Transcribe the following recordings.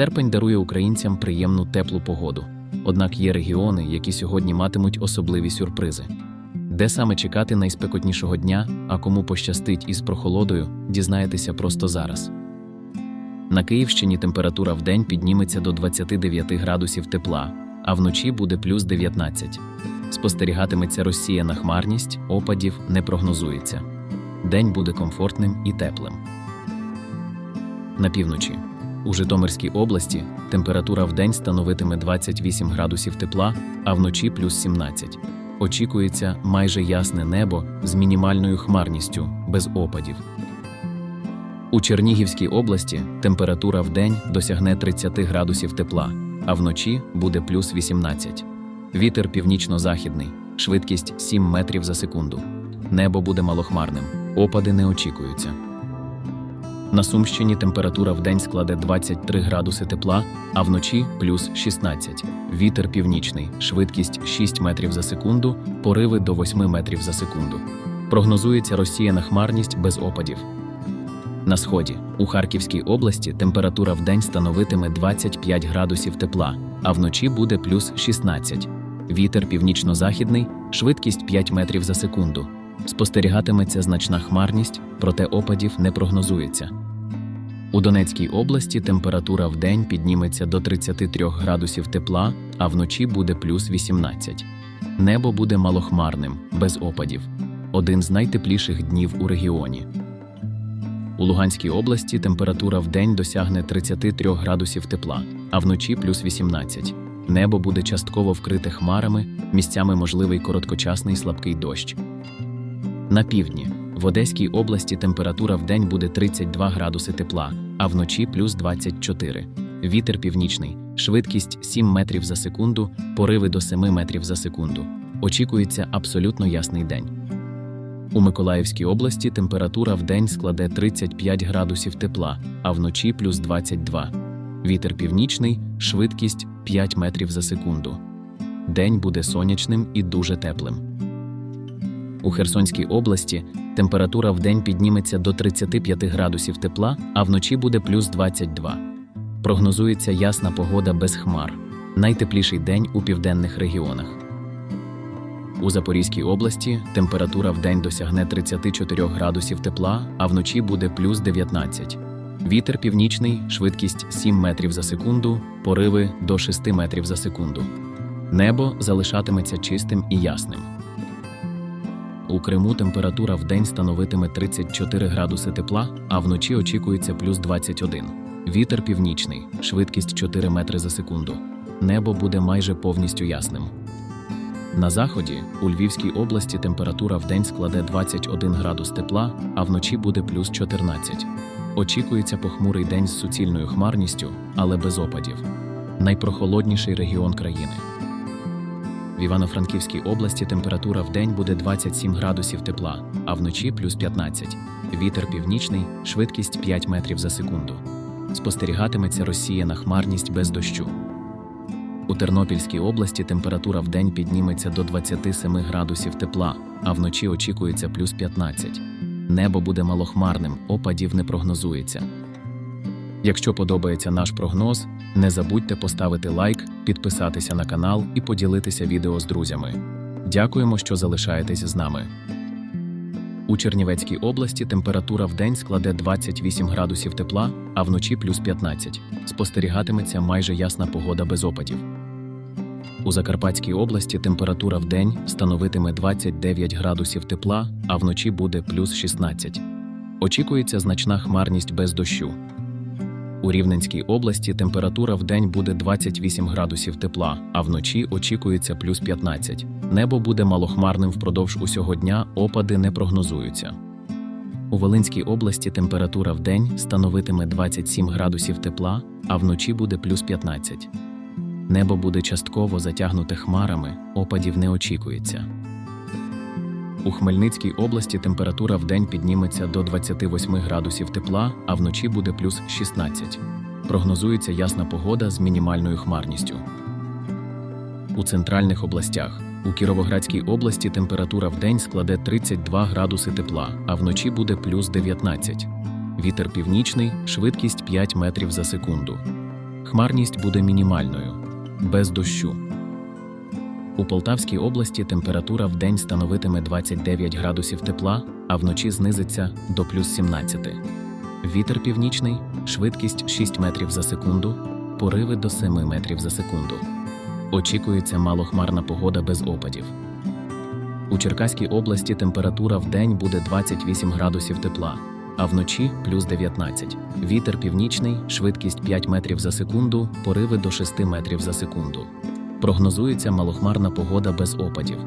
Серпень дарує українцям приємну теплу погоду. Однак є регіони, які сьогодні матимуть особливі сюрпризи. Де саме чекати найспекотнішого дня, а кому пощастить із прохолодою, дізнаєтеся просто зараз. На Київщині температура в день підніметься до 29 градусів тепла, а вночі буде плюс 19. Спостерігатиметься розсіяна хмарність, опадів не прогнозується. День буде комфортним і теплим. На півночі. У Житомирській області температура в день становитиме 28 градусів тепла, а вночі плюс 17. Очікується майже ясне небо з мінімальною хмарністю, без опадів. У Чернігівській області температура в день досягне 30 градусів тепла, а вночі буде плюс 18. Вітер північно-західний, швидкість 7 метрів за секунду. Небо буде малохмарним, опади не очікуються. На Сумщині температура в день складе 23 градуси тепла, а вночі плюс 16. Вітер північний, швидкість 6 метрів за секунду, пориви до 8 метрів за секунду. Прогнозується розсіяна хмарність без опадів. На сході у Харківській області температура в день становитиме 25 градусів тепла, а вночі буде плюс 16. Вітер північно-західний, швидкість 5 метрів за секунду. Спостерігатиметься значна хмарність, проте опадів не прогнозується. У Донецькій області температура в день підніметься до 33 градусів тепла, а вночі буде плюс 18. Небо буде малохмарним, без опадів. Один з найтепліших днів у регіоні. У Луганській області температура в день досягне 33 градусів тепла, а вночі плюс 18. Небо буде частково вкрите хмарами, місцями можливий короткочасний слабкий дощ. На півдні в Одеській області температура в день буде 32 градуси тепла, а вночі плюс 24. Вітер північний, швидкість 7 метрів за секунду, пориви до 7 метрів за секунду. Очікується абсолютно ясний день. У Миколаївській області температура в день складе 35 градусів тепла, а вночі плюс 22. Вітер північний, швидкість 5 метрів за секунду. День буде сонячним і дуже теплим. У Херсонській області температура в день підніметься до 35 градусів тепла, а вночі буде плюс 22. Прогнозується ясна погода без хмар. Найтепліший день у південних регіонах. У Запорізькій області температура в день досягне 34 градусів тепла, а вночі буде плюс 19. Вітер північний, швидкість 7 метрів за секунду, пориви до 6 метрів за секунду. Небо залишатиметься чистим і ясним. У Криму температура в день становитиме 34 градуси тепла, а вночі очікується плюс 21. Вітер північний, швидкість 4 метри за секунду. Небо буде майже повністю ясним. На заході у Львівській області температура в день складе 21 градус тепла, а вночі буде плюс 14. Очікується похмурий день з суцільною хмарністю, але без опадів. Найпрохолодніший регіон країни. В Івано-Франківській області температура в день буде 27 градусів тепла, а вночі плюс 15. Вітер північний, швидкість 5 метрів за секунду. Спостерігатиметься розсіяна хмарність без дощу. У Тернопільській області температура в день підніметься до 27 градусів тепла, а вночі очікується плюс 15. Небо буде малохмарним, опадів не прогнозується. Якщо подобається наш прогноз, не забудьте поставити лайк, підписатися на канал і поділитися відео з друзями. Дякуємо, що залишаєтесь з нами. У Чернівецькій області температура в день складе 28 градусів тепла, а вночі плюс 15. Спостерігатиметься майже ясна погода без опадів. У Закарпатській області температура в день становитиме 29 градусів тепла, а вночі буде плюс 16. Очікується значна хмарність без дощу. У Рівненській області температура в день буде 28 градусів тепла, а вночі очікується плюс 15. Небо буде малохмарним впродовж усього дня, опади не прогнозуються. У Волинській області температура в день становитиме 27 градусів тепла, а вночі буде плюс 15. Небо буде частково затягнуте хмарами, опадів не очікується. У Хмельницькій області температура в день підніметься до 28 градусів тепла, а вночі буде плюс 16. Прогнозується ясна погода з мінімальною хмарністю. У центральних областях у Кіровоградській області температура в день складе 32 градуси тепла, а вночі буде плюс 19. Вітер північний, швидкість 5 метрів за секунду. Хмарність буде мінімальною, без дощу. У Полтавській області температура в день становитиме 29 градусів тепла, а вночі знизиться до плюс 17. Вітер північний, швидкість 6 метрів за секунду, пориви до 7 метрів за секунду. Очікується малохмарна погода без опадів. У Черкаській області температура в день буде 28 градусів тепла, а вночі плюс 19. Вітер північний, швидкість 5 метрів за секунду, пориви до 6 метрів за секунду. Прогнозується малохмарна погода без опадів.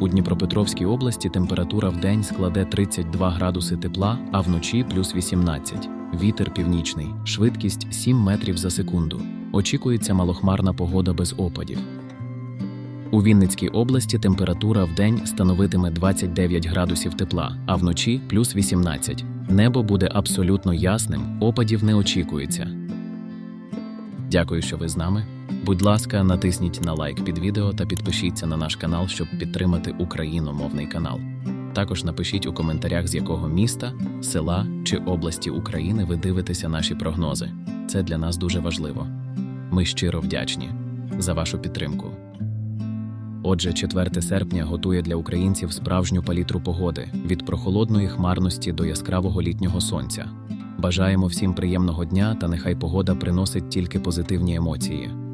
У Дніпропетровській області температура в день складе 32 градуси тепла, а вночі плюс 18. Вітер північний, швидкість 7 метрів за секунду. Очікується малохмарна погода без опадів. У Вінницькій області температура в день становитиме 29 градусів тепла, а вночі плюс 18. Небо буде абсолютно ясним, опадів не очікується. Дякую, що ви з нами. Будь ласка, натисніть на лайк під відео та підпишіться на наш канал, щоб підтримати україномовний канал. Також напишіть у коментарях, з якого міста, села чи області України ви дивитеся наші прогнози. Це для нас дуже важливо. Ми щиро вдячні за вашу підтримку. Отже, 4 серпня готує для українців справжню палітру погоди від прохолодної хмарності до яскравого літнього сонця. Бажаємо всім приємного дня та нехай погода приносить тільки позитивні емоції.